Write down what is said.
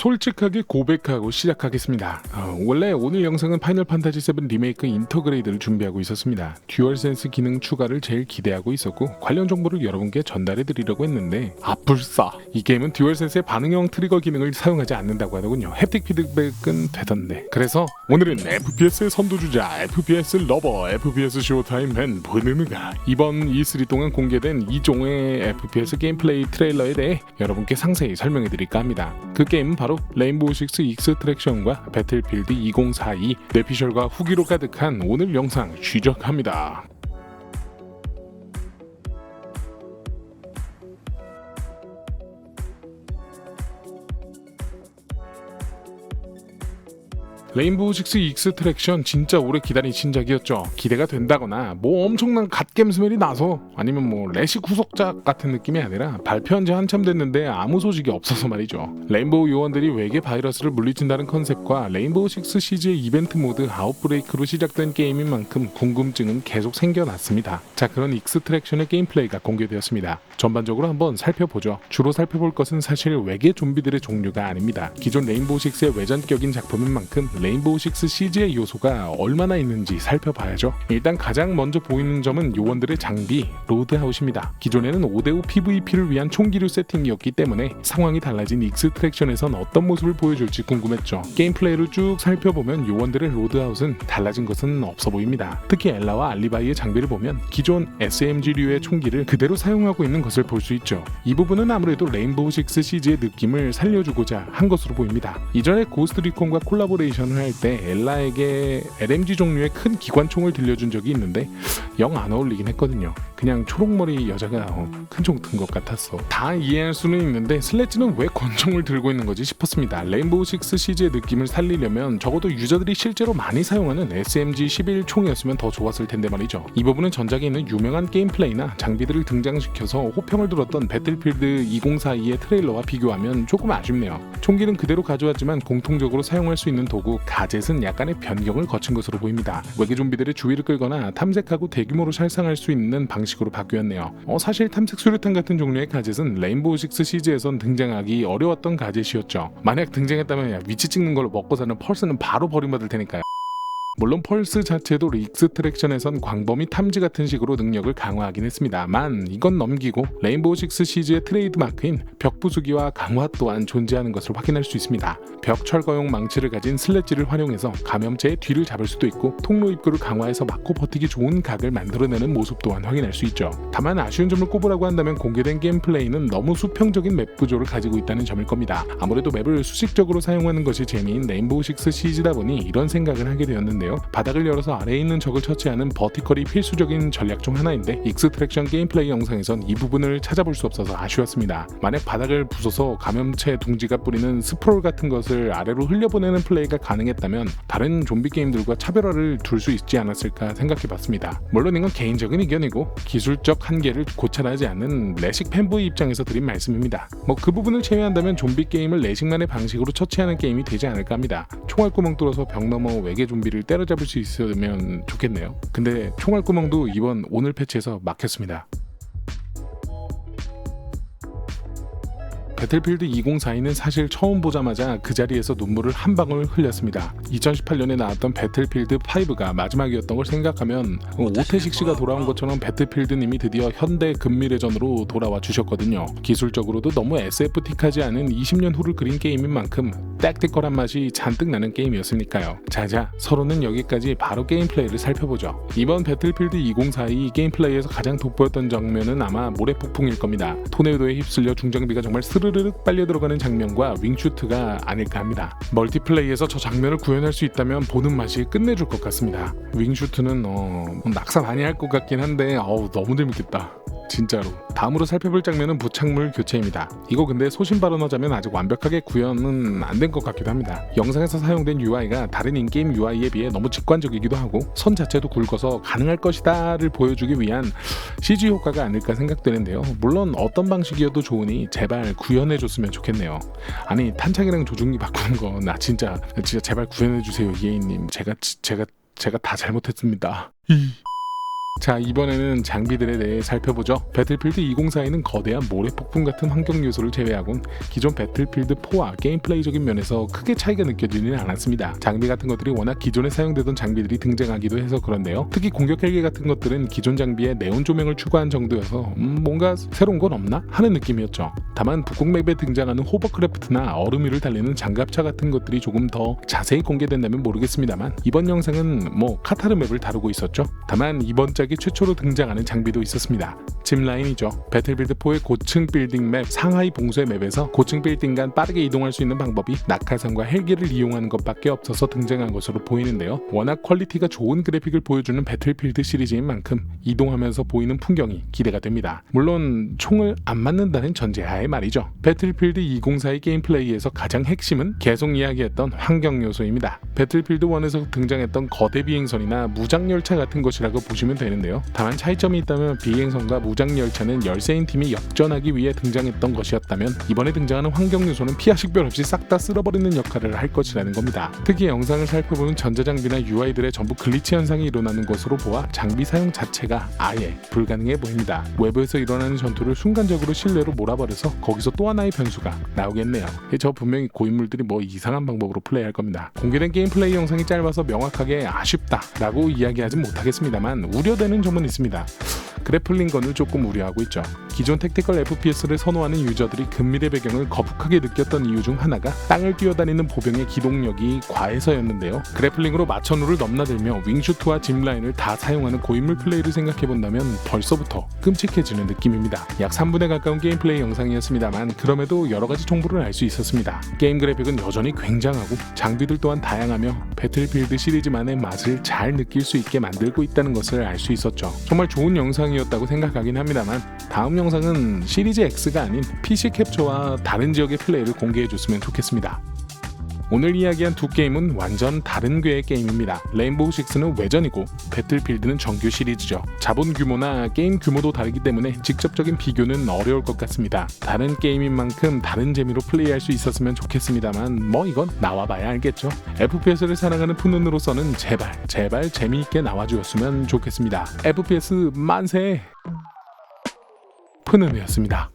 솔직하게 고백하고 시작하겠습니다. 어, 원래 오늘 영상은 파이널 판타지 7 리메이크 인터그레이드를 준비하고 있었습니다. 듀얼 센스 기능 추가를 제일 기대하고 있었고 관련 정보를 여러분께 전달해 드리려고 했는데 아뿔싸 이 게임은 듀얼 센스의 반응형 트리거 기능을 사용하지 않는다고 하더군요. 햅틱 피드백은 되던데. 그래서 오늘은 FPS의 선두주자 FPS 러버 FPS 쇼타임 팬 보느느가 이번 E3 동안 공개된 이종의 FPS 게임 플레이 트레일러에 대해 여러분께 상세히 설명해 드릴까 합니다. 그 게임은 바로 레인보우 식스 익스트랙션과 배틀필드 2042 뇌피셜과 후기로 가득한 오늘 영상 시작합니다. 레인보우 식스 익스트랙션 진짜 오래 기다린 신작이었죠. 기대가 된다거나 뭐 엄청난 갓겜 스멜이 나서 아니면 뭐 레시 구속작 같은 느낌이 아니라 발표한 지 한참 됐는데 아무 소식이 없어서 말이죠. 레인보우 요원들이 외계 바이러스를 물리친다는 컨셉과 레인보우 식스 시즈의 이벤트 모드 아웃브레이크로 시작된 게임인 만큼 궁금증은 계속 생겨났습니다. 자 그런 익스트랙션의 게임 플레이가 공개되었습니다. 전반적으로 한번 살펴보죠. 주로 살펴볼 것은 사실 외계 좀비들의 종류가 아닙니다. 기존 레인보우 식스의 외전격인 작품인 만큼 레인보우 식스 시즈의 요소가 얼마나 있는지 살펴봐야죠. 일단 가장 먼저 보이는 점은 요원들의 장비 로드아웃입니다. 기존에는 5대5 PVP를 위한 총기류 세팅이었기 때문에 상황이 달라진 익스트랙션에선 어떤 모습을 보여줄지 궁금했죠. 게임 플레이를 쭉 살펴보면 요원들의 로드아웃은 달라진 것은 없어 보입니다. 특히 엘라와 알리바이의 장비를 보면 기존 SMG류의 총기를 그대로 사용하고 있는 것을 볼 수 있죠. 이 부분은 아무래도 레인보우 식스 시즈의 느낌을 살려주고자 한 것으로 보입니다. 이전에 고스트 리콘과 콜라보레이션 을 할 때 엘라에게 LMG 종류의 큰 기관총을 들려준 적이 있는데 영 안 어울리긴 했거든요. 그냥 초록머리 여자가 어, 큰총 든 것 같았어. 다 이해할 수는 있는데 슬래지는 왜 권총을 들고 있는 거지 싶었습니다. 레인보우 식스 시즈의 느낌을 살리려면 적어도 유저들이 실제로 많이 사용하는 SMG 11 총이었으면 더 좋았을 텐데 말이죠. 이 부분은 전작에 있는 유명한 게임 플레이나 장비들을 등장시켜서 호평을 들었던 배틀필드 2042의 트레일러와 비교하면 조금 아쉽네요. 총기는 그대로 가져왔지만 공통적으로 사용할 수 있는 도구 가젯은 약간의 변경을 거친 것으로 보입니다. 외계 좀비들의 주의를 끌거나 탐색하고 대규모로 살상할 수 있는 방식으로 바뀌었네요. 어, 사실 탐색 수류탄 같은 종류의 가젯은 레인보우 식스 시즈에선 등장하기 어려웠던 가젯이었죠. 만약 등장했다면 야, 위치 찍는 걸로 먹고 사는 펄스는 바로 버림받을 테니까요. 물론 펄스 자체도 익스트랙션에선 광범위 탐지 같은 식으로 능력을 강화하긴 했습니다만 이건 넘기고 레인보우 식스 시즈의 트레이드 마크인 벽 부수기와 강화 또한 존재하는 것을 확인할 수 있습니다. 벽 철거용 망치를 가진 슬래지를 활용해서 감염체의 뒤를 잡을 수도 있고 통로 입구를 강화해서 막고 버티기 좋은 각을 만들어내는 모습 또한 확인할 수 있죠. 다만 아쉬운 점을 꼽으라고 한다면 공개된 게임 플레이는 너무 수평적인 맵 구조를 가지고 있다는 점일 겁니다. 아무래도 맵을 수식적으로 사용하는 것이 재미인 레인보우 식스 시즈다 보니 이런 생각을 하게 되었는데요. 바닥을 열어서 아래에 있는 적을 처치하는 버티컬이 필수적인 전략 중 하나인데 익스트랙션 게임 플레이 영상에선 이 부분을 찾아볼 수 없어서 아쉬웠습니다. 만약 바닥을 부숴서 감염체 둥지가 뿌리는 스프롤 같은 것을 아래로 흘려보내는 플레이가 가능했다면 다른 좀비 게임들과 차별화를 둘 수 있지 않았을까 생각해봤습니다. 물론 이건 개인적인 의견이고 기술적 한계를 고찰하지 않는 레식 팬보이 입장에서 드린 말씀입니다. 뭐 그 부분을 제외한다면 좀비 게임을 레식만의 방식으로 처치하는 게임이 되지 않을까 합니다. 총알 구멍 뚫어서 벽 넘어 외계 좀비를 때려잡을 수 있으면 좋겠네요. 근데 총알 구멍도 이번 오늘 패치에서 막혔습니다. 배틀필드 2042는 사실 처음 보자마자 그 자리에서 눈물을 한 방울 흘렸습니다. 2018년에 나왔던 배틀필드 5가 마지막이었던 걸 생각하면 오태식 씨가 돌아온 것처럼 배틀필드님이 드디어 현대 근미래전으로 돌아와 주셨거든요. 기술적으로도 너무 SF틱하지 않은 20년 후를 그린 게임인 만큼 딱티컬한 맛이 잔뜩 나는 게임이었으니까요. 자자, 서로는 여기까지 바로 게임 플레이를 살펴보죠. 이번 배틀필드 2042 게임 플레이에서 가장 돋보였던 장면은 아마 모래폭풍일 겁니다. 토네이도에 휩쓸려 중장비가 정말 스르 르륵 빨려 들어가는 장면과 윙슈트가 아닐까 합니다. 멀티플레이에서 저 장면을 구현할 수 있다면 보는 맛이 끝내줄 것 같습니다. 윙슈트는 어, 낙사 많이 할 것 같긴 한데 어우 너무 재밌겠다. 진짜로. 다음으로 살펴볼 장면은 부착물 교체입니다. 이거 근데 소신 발언하자면 아직 완벽하게 구현은 안 된 것 같기도 합니다. 영상에서 사용된 UI가 다른 인게임 UI에 비해 너무 직관적이기도 하고 선 자체도 굵어서 가능할 것이다를 보여주기 위한 CG 효과가 아닐까 생각되는데요. 물론 어떤 방식이어도 좋으니 제발 구현해 줬으면 좋겠네요. 아니 탄창이랑 조종기 바꾸는 거 나 진짜 진짜 제발 구현해 주세요 이에이님. 제가 지- 제가 제가 다 잘못했습니다. 이. 자 이번에는 장비들에 대해 살펴보죠. 배틀필드 2042는 거대한 모래폭풍 같은 환경 요소를 제외하곤 기존 배틀필드 4와 게임 플레이적인 면에서 크게 차이가 느껴지지는 않았습니다. 장비 같은 것들이 워낙 기존에 사용되던 장비들이 등장하기도 해서 그런데요. 특히 공격 헬기 같은 것들은 기존 장비에 네온 조명을 추가한 정도여서 음, 뭔가 새로운 건 없나 하는 느낌이었죠. 다만 북극맵에 등장하는 호버크래프트나 얼음 위를 달리는 장갑차 같은 것들이 조금 더 자세히 공개된다면 모르겠습니다만 이번 영상은 뭐 카타르 맵을 다루고 있었죠. 다만 이번 짝이 최초로 등장하는 장비도 있었습니다. 짚라인이죠. 배틀필드 4의 고층 빌딩 맵 상하이 봉쇄 맵에서 고층 빌딩 간 빠르게 이동할 수 있는 방법이 낙하산과 헬기를 이용하는 것밖에 없어서 등장한 것으로 보이는데요. 워낙 퀄리티가 좋은 그래픽을 보여주는 배틀필드 시리즈인 만큼 이동하면서 보이는 풍경이 기대가 됩니다. 물론 총을 안 맞는다는 전제하에 말이죠. 배틀필드 2042 게임 플레이에서 가장 핵심은 계속 이야기했던 환경 요소입니다. 배틀필드 1에서 등장했던 거대 비행선이나 무장 열차 같은 것이라고 보시면 되는데요. 다만 차이점이 있다면 비행선과 무장 열차는 열세인 팀이 역전하기 위해 등장했던 것이었다면 이번에 등장하는 환경 요소는 피하 식별 없이 싹 다 쓸어버리는 역할을 할 것이라는 겁니다. 특히 영상을 살펴보면 전자장비나 UI들의 전부 글리치 현상이 일어나는 것으로 보아 장비 사용 자체가 아예 불가능해 보입니다. 외부에서 일어나는 전투를 순간적으로 실내로 몰아버려서 거기서 또 하나의 변수가 나오겠네요. 저 분명히 고인물들이 뭐 이상한 방법으로 플레이할 겁니다. 공개된 게임 플레이 영상이 짧아서 명확하게 아쉽다라고 이야기하진 못하겠습니다만 우려되는 점은 있습니다. 그래플링건을 조금 우려하고 있죠. 기존 택티컬 FPS를 선호하는 유저들이 근밀의 배경을 거북하게 느꼈던 이유 중 하나가 땅을 뛰어다니는 보병의 기동력이 과해서였는데요. 그래플링으로 마천루를 넘나들며 윙슈트와 짚라인을 다 사용하는 고인물 플레이를 생각해본다면 벌써부터 끔찍해지는 느낌입니다. 약 3분에 가까운 게임 플레이 영상이었습니다만 그럼에도 여러 가지 정보를 알 수 있었습니다. 게임 그래픽은 여전히 굉장하고 장비들 또한 다양하며 배틀필드 시리즈만의 맛을 잘 느낄 수 있게 만들고 있다는 것을 알 수 있었죠. 정말 좋은 영상이었다고 생각하긴 합니다만 다음 영상은 시리즈 X가 아닌 PC 캡처와 다른 지역의 플레이를 공개해줬으면 좋겠습니다. 오늘 이야기한 두 게임은 완전 다른 궤의 게임입니다. 레인보우 식스는 외전이고 배틀필드는 정규 시리즈죠. 자본 규모나 게임 규모도 다르기 때문에 직접적인 비교는 어려울 것 같습니다. 다른 게임인 만큼 다른 재미로 플레이할 수 있었으면 좋겠습니다만 뭐 이건 나와봐야 알겠죠. FPS를 사랑하는 푸눈으로서는 제발 제발 재미있게 나와주었으면 좋겠습니다. FPS 만세! 푸눈이었습니다.